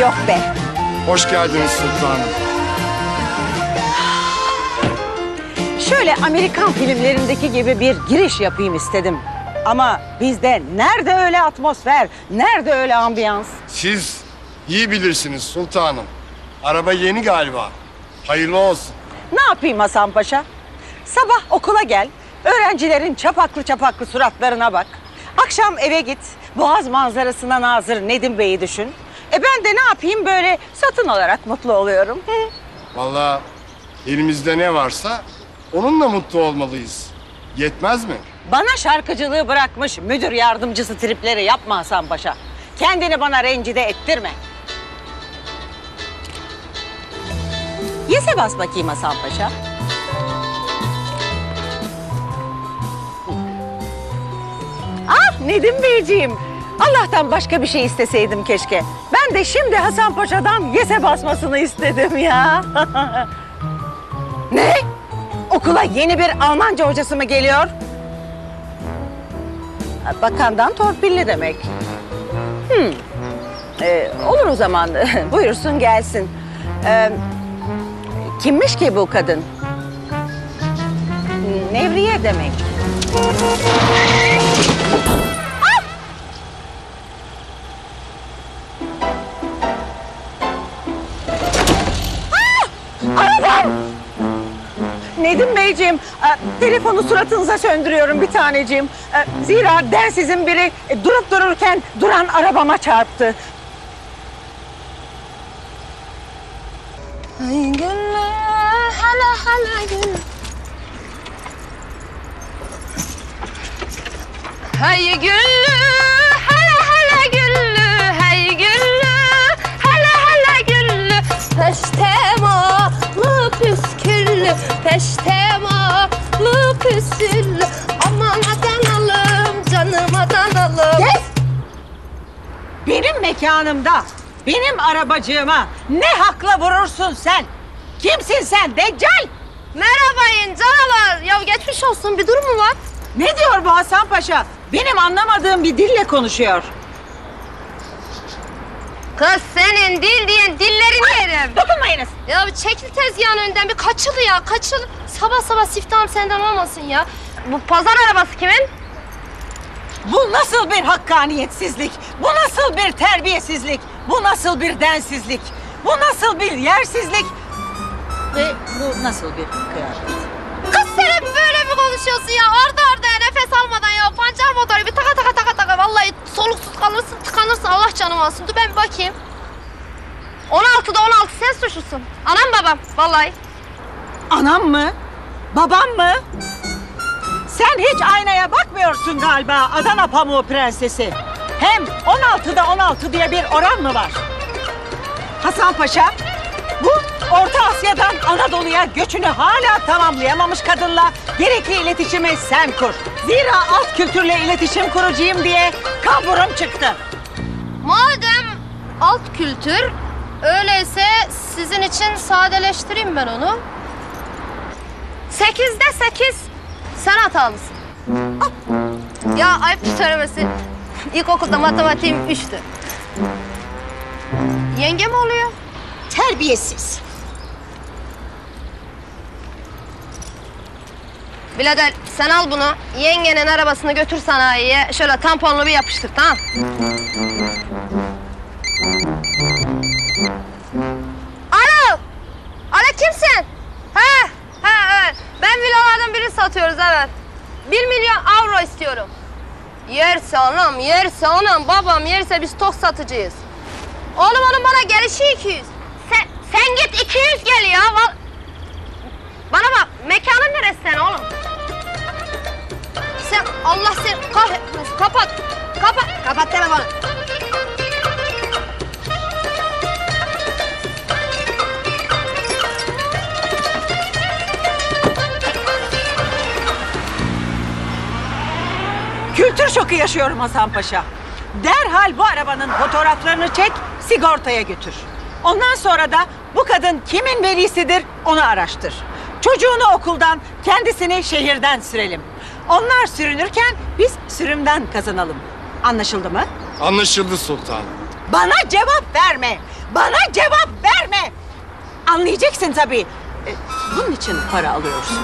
yok be. Hoş geldiniz sultanım. Şöyle Amerikan filmlerindeki gibi bir giriş yapayım istedim. Ama bizde nerede öyle atmosfer, nerede öyle ambiyans? Siz iyi bilirsiniz sultanım. Araba yeni galiba. Hayırlı olsun. Ne yapayım Hasan Paşa? Sabah okula gel, öğrencilerin çapaklı çapaklı suratlarına bak. Akşam eve git, boğaz manzarasına nazır Nedim Bey'i düşün. E ben de ne yapayım böyle satın olarak mutlu oluyorum. Vallahi elimizde ne varsa onunla mutlu olmalıyız. Yetmez mi? Bana şarkıcılığı bırakmış müdür yardımcısı tripleri yapma Hasan Paşa. Kendini bana rencide ettirme. Yese bas bakayım Hasan Paşa. Ah Nedim Beyciğim. Allah'tan başka bir şey isteseydim keşke. Ben de şimdi Hasan Paşa'dan yese basmasını istedim ya. ne? Okula yeni bir Almanca hocası mı geliyor? Bakandan torpilli demek. Hmm. Ee, olur o zaman. Buyursun gelsin. Ee, kimmiş ki bu kadın? Nevriye demek. Nedim Beyciğim, e, telefonu suratınıza söndürüyorum bir taneciğim. E, Zira densizin biri e, durup dururken duran arabama çarptı. Ay güllü hala hala güllü. Hey güllü mekanımda, benim arabacığıma ne hakla vurursun sen? Kimsin sen Deccal? Merhabayın canavar. Ya geçmiş olsun bir durum mu var? Ne diyor bu Hasan Paşa? Benim anlamadığım bir dille konuşuyor. Kız senin dil diyen dillerini yerim. Dokunmayınız. Ya bir çekil tezgahın önünden bir kaçıl ya kaçıl. Sabah sabah siftahım senden olmasın ya. Bu pazar arabası kimin? Bu nasıl bir hakkaniyetsizlik? Bu nasıl bir terbiyesizlik? Bu nasıl bir densizlik? Bu nasıl bir yersizlik? Ve bu nasıl bir kıyafet? Kız sen hep böyle mi konuşuyorsun ya? Arda ardaya nefes almadan ya. Pancar motoru bir taka taka taka taka. Vallahi soluksuz kalırsın tıkanırsın. Allah canımı alsın. Dur ben bir bakayım. 16'da 16 sen suçlusun. Anam babam vallahi. Anam mı? Babam mı? Sen hiç aynaya bakmıyorsun galiba Adana pamuğu prensesi. Hem 16'da 16 diye bir oran mı var? Hasan Paşa, bu Orta Asya'dan Anadolu'ya göçünü hala tamamlayamamış kadınla gerekli iletişimi sen kur. Zira alt kültürle iletişim kurucuyum diye kamburum çıktı. Madem alt kültür öyleyse sizin için sadeleştireyim ben onu. Sekizde sekiz sen hatalısın. Ah! Ya ayıp söylemesi. İlkokulda matematiğim üçtü. Yenge mi oluyor? Terbiyesiz. Birader sen al bunu. Yengenin arabasını götür sanayiye. Şöyle tamponlu bir yapıştır tamam. Alo. Alo kimsin? Satıyoruz evet. Bir milyon avro istiyorum. Yerse anam, yerse anam, babam yerse biz tok satıcıyız. Oğlum onun bana gelişi 200. Sen, sen git 200 gel ya. Val- Bana bak, mekanın neresi sen oğlum? Sen Allah sen kahretmesin. Kapat. Kapat. Kapat telefonu. Kültür şoku yaşıyorum Hasan Paşa. Derhal bu arabanın fotoğraflarını çek, sigortaya götür. Ondan sonra da bu kadın kimin velisidir onu araştır. Çocuğunu okuldan, kendisini şehirden sürelim. Onlar sürünürken biz sürümden kazanalım. Anlaşıldı mı? Anlaşıldı sultanım. Bana cevap verme. Bana cevap verme. Anlayacaksın tabii. E, Bunun için para alıyorsun.